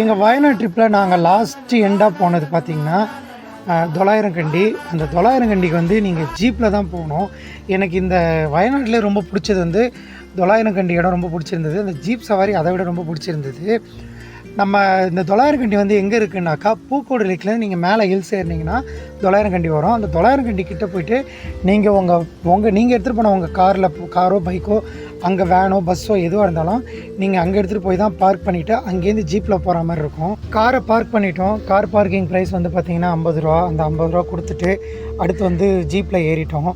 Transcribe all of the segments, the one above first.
எங்கள் வயநாடு ட்ரிப்பில் நாங்கள் லாஸ்ட்டு எண்டாக போனது பார்த்திங்கன்னா தொள்ளாயிரம் கண்டி அந்த தொள்ளாயிரம் கண்டிக்கு வந்து நீங்கள் ஜீப்பில் தான் போகணும். எனக்கு இந்த வயநாட்டில் ரொம்ப பிடிச்சது வந்து தொள்ளாயிரம் கண்டி இடம் ரொம்ப பிடிச்சிருந்தது. அந்த ஜீப் சவாரி அதை விட ரொம்ப பிடிச்சிருந்தது. நம்ம இந்த தொள்ளாயிரம் கண்டி வந்து எங்கே இருக்குன்னாக்கா பூக்கோடு லேக்லேருந்து நீங்கள் மேலே ஹில்ஸ் ஏறினீங்கன்னா தொள்ளாயிரம் கண்டி வரும். அந்த தொள்ளாயிரம் கிட்டே போயிட்டு நீங்கள் உங்கள் உங்கள் நீங்கள் எடுத்துகிட்டு போன உங்கள் காரில் காரோ பைக்கோ அங்கே வேனோ பஸ்ஸோ எதுவாக இருந்தாலும் நீங்கள் அங்கே எடுத்துகிட்டு போய் தான் பார்க் பண்ணிவிட்டு அங்கேருந்து ஜீப்பில் போகிற மாதிரி இருக்கும். காரை பார்க் பண்ணிட்டோம். கார் பார்க்கிங் ப்ரைஸ் வந்து பார்த்திங்கன்னா ஐம்பது ரூபா அந்த ஐம்பது ரூபா கொடுத்துட்டு அடுத்து வந்து ஜீப்பில் ஏறிட்டோம்.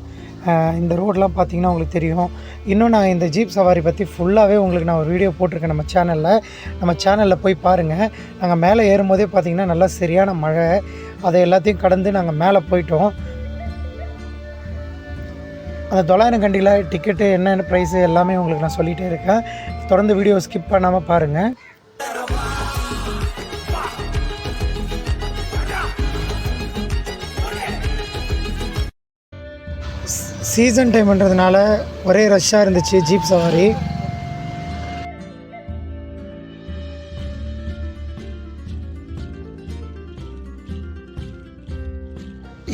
இந்த ரோடெலாம் பார்த்தீங்கன்னா உங்களுக்கு தெரியும். இன்னும் நான் இந்த ஜீப் சவாரி பற்றி ஃபுல்லாகவே உங்களுக்கு நான் ஒரு வீடியோ போட்டிருக்கேன் நம்ம சேனலில் நம்ம சேனலில் போய் பாருங்கள் நாங்கள் மேலே ஏறும்போதே பார்த்தீங்கன்னா நல்லா சரியான மழை. அதை எல்லாத்தையும் கடந்து நாங்கள் மேலே போயிட்டோம். அந்த தொள்ளாயிரம் கண்டியில் டிக்கெட்டு என்னென்ன ப்ரைஸு எல்லாமே உங்களுக்கு நான் சொல்லிகிட்டே இருக்கேன். தொடர்ந்து வீடியோ ஸ்கிப் பண்ணாமல் பாருங்கள் சீசன் டைம்ன்றதுனால ஒரே ரஷ்ஷாக இருந்துச்சு ஜீப் சவாரி.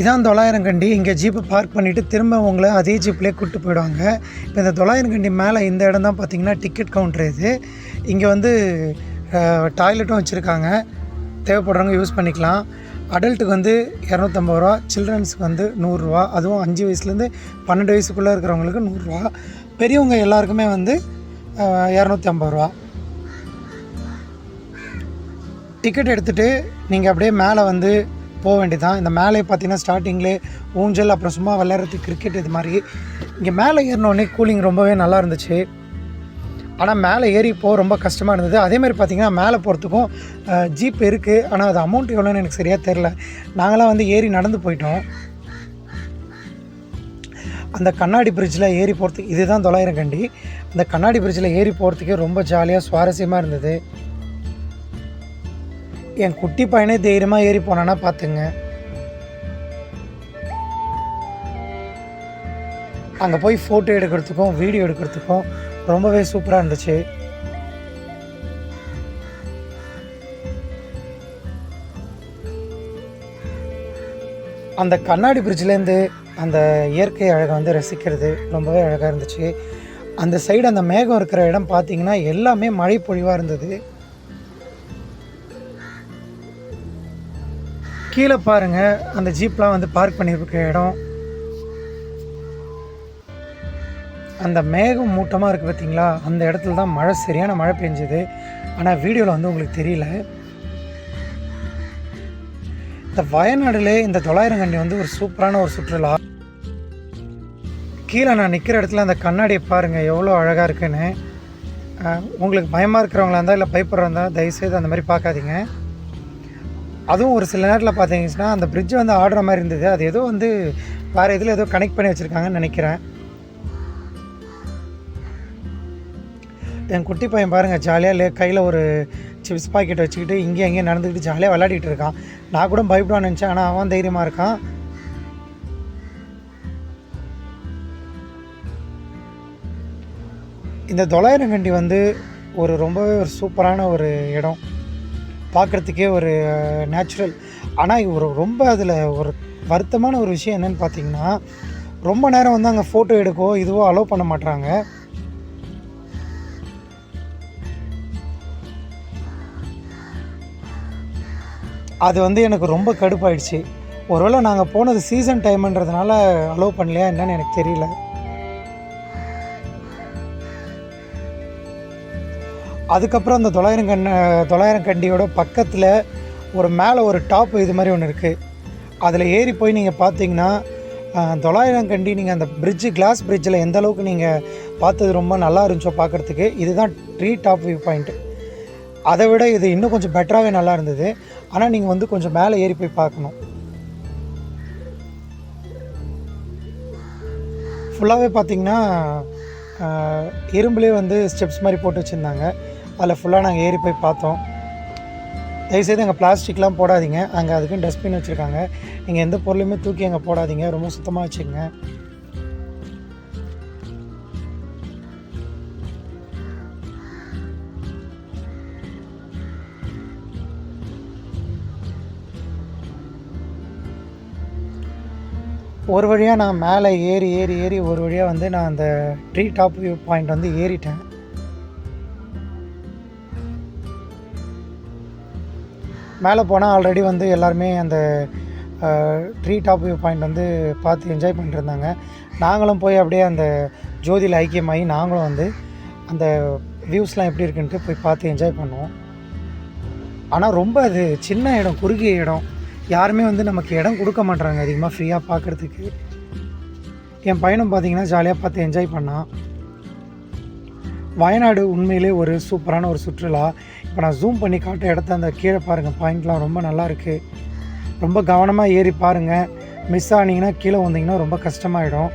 இதான் தொள்ளாயிரம் கண்டி இங்கே ஜீப்பை பார்க் பண்ணிவிட்டு திரும்ப உங்களை அதே ஜீப்லேயே கூப்பிட்டு போயிடுவாங்க. இப்போ இந்த தொள்ளாயிரம் கண்டி மேலே இந்த இடம் தான் பார்த்தீங்கன்னா டிக்கெட் கவுண்டர் இது. இங்கே வந்து டாய்லெட்டும் வச்சுருக்காங்க. தேவைப்படுறவங்க யூஸ் பண்ணிக்கலாம். அடல்ட்டுக்கு வந்து இரநூத்தம்பது ரூபா சில்ட்ரன்ஸுக்கு வந்து நூறுரூவா அதுவும் அஞ்சு வயசுலேருந்து பன்னெண்டு வயசுக்குள்ளே இருக்கிறவங்களுக்கு நூறுரூவா பெரியவங்க எல்லாருக்குமே வந்து இரநூத்தி ஐம்பது ரூபா. டிக்கெட் எடுத்துகிட்டு நீங்கள் அப்படியே மேலே வந்து போக வேண்டியதான் இந்த மேலே பார்த்தீங்கன்னா ஸ்டார்டிங்லே ஊஞ்சல் அப்புறம் சும்மா விளையாடுறதுக்கு கிரிக்கெட் இது மாதிரி. இங்கே மேலே ஏறினோடனே கூலிங் ரொம்பவே நல்லா இருந்துச்சு. ஆனால் மேலே ஏறி போக ரொம்ப கஷ்டமாக இருந்தது. அதே மாதிரி மேலே போகிறதுக்கும் ஜீப் இருக்குது ஆனால் அது அமௌண்ட் எவ்வளோன்னு எனக்கு சரியாக தெரில நாங்களாம் வந்து ஏறி நடந்து போயிட்டோம். அந்த கண்ணாடி பிரிட்ஜில் ஏறி போகிறதுக்கு இதுதான் தொள்ளாயிரம் கண்டி. அந்த கண்ணாடி பிரிட்ஜில் ஏறி போகிறதுக்கே ரொம்ப ஜாலியாக சுவாரஸ்யமாக இருந்தது. என் குட்டி பையனே தைரியமாக ஏறி போனான்னா பார்த்துங்க அங்கே போய் ஃபோட்டோ எடுக்கிறதுக்கும் வீடியோ எடுக்கிறதுக்கும் ரொம்பவே சூப்பராக இருந்துச்சு. அந்த கண்ணாடி பிரிட்ஜ்லேருந்து அந்த இயற்கை அழகை வந்து ரசிக்கிறது ரொம்பவே அழகாக இருந்துச்சு. அந்த சைடு அந்த மேகம் இருக்கிற இடம் பார்த்தீங்கன்னா எல்லாமே மழை பொழிவாக இருந்தது. கீழே பாருங்கள் அந்த ஜீப்லாம் வந்து பார்க் பண்ணியிருக்க இடம். அந்த மேகம் மூட்டமாக இருக்குது பார்த்தீங்களா அந்த இடத்துல தான் மழை சரியான மழை பெஞ்சுது. ஆனால் வீடியோவில் வந்து உங்களுக்கு தெரியல. இந்த வயநாடுல இந்த தொள்ளாயிரம் கண்ணி வந்து ஒரு சூப்பரான ஒரு சுற்றுலா. கீழே நான் நிற்கிற இடத்துல அந்த கண்ணாடியை பாருங்கள் எவ்வளோ அழகாக இருக்குன்னு. உங்களுக்கு பயமாக இருக்கிறவங்களா இருந்தால் இல்லை பயப்படுறா இருந்தால் தயவுசெய்து அந்த மாதிரி பார்க்காதீங்க. அதுவும் ஒரு சில நேரத்தில் பார்த்தீங்கன்னா அந்த பிரிட்ஜ் வந்து ஆடுற மாதிரி இருந்தது. அது ஏதோ வந்து வேறு இதில் ஏதோ கனெக்ட் பண்ணி வச்சுருக்காங்கன்னு நினைக்கிறேன். என் குட்டி பையன் பாருங்கள் ஜாலியாக லே கையில் ஒரு சிப்ஸ் பாக்கெட் வச்சுக்கிட்டு இங்கேயும் அங்கேயும் நடந்துக்கிட்டு ஜாலியாக விளையாடிட்டு இருக்கான். நான் கூட பயப்படுவான்னு நினச்சேன் ஆனால் அவன் தைரியமாக இருக்கான். இந்த தொள்ளாயிரம் கண்டி வந்து ஒரு ரொம்பவே ஒரு சூப்பரான ஒரு இடம். பார்க்குறதுக்கே ஒரு நேச்சுரல் ஆனால் ஒரு ரொம்ப அதில் ஒரு வருத்தமான ஒரு விஷயம் என்னன்னு பார்த்தீங்கன்னா ரொம்ப நேரம் வந்து அங்கே ஃபோட்டோ எடுக்கோ இதுவோ அலோவ் பண்ண மாட்டாங்க அது வந்து எனக்கு ரொம்ப கடுப்பாயிடுச்சு. ஒருவேளை நாங்கள் போனது சீசன் டைம்ன்றதுனால அலோவ் பண்ணலையா என்னன்னு எனக்கு தெரியல. அதுக்கப்புறம் அந்த தொள்ளாயிரம் கண் தொள்ளாயிரம் கண்டியோட பக்கத்தில் ஒரு மேலே ஒரு டாப் இது மாதிரி ஒன்று இருக்குது அதில் ஏறி போய் நீங்கள் பார்த்தீங்கன்னா தொள்ளாயிரம் கண்டி நீங்கள் அந்த பிரிட்ஜு கிளாஸ் பிரிட்ஜில் எந்த அளவுக்கு நீங்கள் பார்த்தது ரொம்ப நல்லா இருந்துச்சோ பார்க்குறதுக்கு இதுதான் ட்ரீ டாப் வியூ பாயிண்ட்டு அதை விட இது இன்னும் கொஞ்சம் பெட்டராகவே நல்லா இருந்தது. ஆனால் நீங்கள் வந்து கொஞ்சம் மேலே ஏறி போய் பார்க்கணும். ஃபுல்லாகவே பார்த்தீங்கன்னா இரும்புலே இரும்புலேயே வந்து ஸ்டெப்ஸ் மாதிரி போட்டு வச்சுருந்தாங்க. அதில் ஃபுல்லாக நாங்கள் ஏறி போய் பார்த்தோம். தயவுசெய்து அங்கே பிளாஸ்டிக்லாம் போடாதீங்க. அங்கே அதுக்குன்னு டஸ்ட்பின் வச்சுருக்காங்க. நீங்கள் எந்த பொருளையுமே தூக்கி அங்கே போடாதீங்க. ரொம்ப சுத்தமாக வச்சுக்கோங்க. ஒரு வழியாக நான் மேலே ஏறி ஏறி ஏறி ஒரு வழியாக வந்து நான் அந்த ட்ரீ டாப் வியூ பாயிண்ட் வந்து ஏறிட்டேன். மேலே போனால் ஆல்ரெடி வந்து எல்லாருமே அந்த ட்ரீ டாப் வியூ பாயிண்ட் வந்து பார்த்து என்ஜாய் பண்ணிட்டுருந்தாங்க. நாங்களும் போய் அப்படியே அந்த ஜோதியில் ஐக்கியமாகி நாங்களும் வந்து அந்த வியூஸ்லாம் எப்படி இருக்குன்ட்டு போய் பார்த்து என்ஜாய் பண்ணுவோம். ஆனால் ரொம்ப அது சின்ன இடம் குறுகிய இடம். யாருமே வந்து நமக்கு இடம் கொடுக்க மாட்றாங்க அதிகமாக ஃப்ரீயாக பார்க்குறதுக்கு என் பையனும் பார்த்திங்கன்னா ஜாலியாக பார்த்து என்ஜாய் பண்ணான். வயநாடு உண்மையிலே ஒரு சூப்பரான ஒரு சுற்றுலா. இப்போ நான் ஜூம் பண்ணி காட்ட இடத்த அந்த கீழே பாருங்கள் பாயிண்ட்லாம் ரொம்ப நல்லா இருக்குது ரொம்ப கவனமாக ஏறி பாருங்கள் மிஸ் ஆனீங்கன்னா கீழே வந்தீங்கன்னா ரொம்ப கஷ்டமாயிடும்.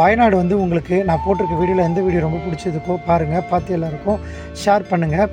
வயநாடு வந்து உங்களுக்கு நான் போட்டிருக்க வீடியோவில் எந்த வீடியோ ரொம்ப பிடிச்சதுக்கோ பாருங்கள் பார்த்து எல்லாருக்கும் ஷேர் பண்ணுங்கள்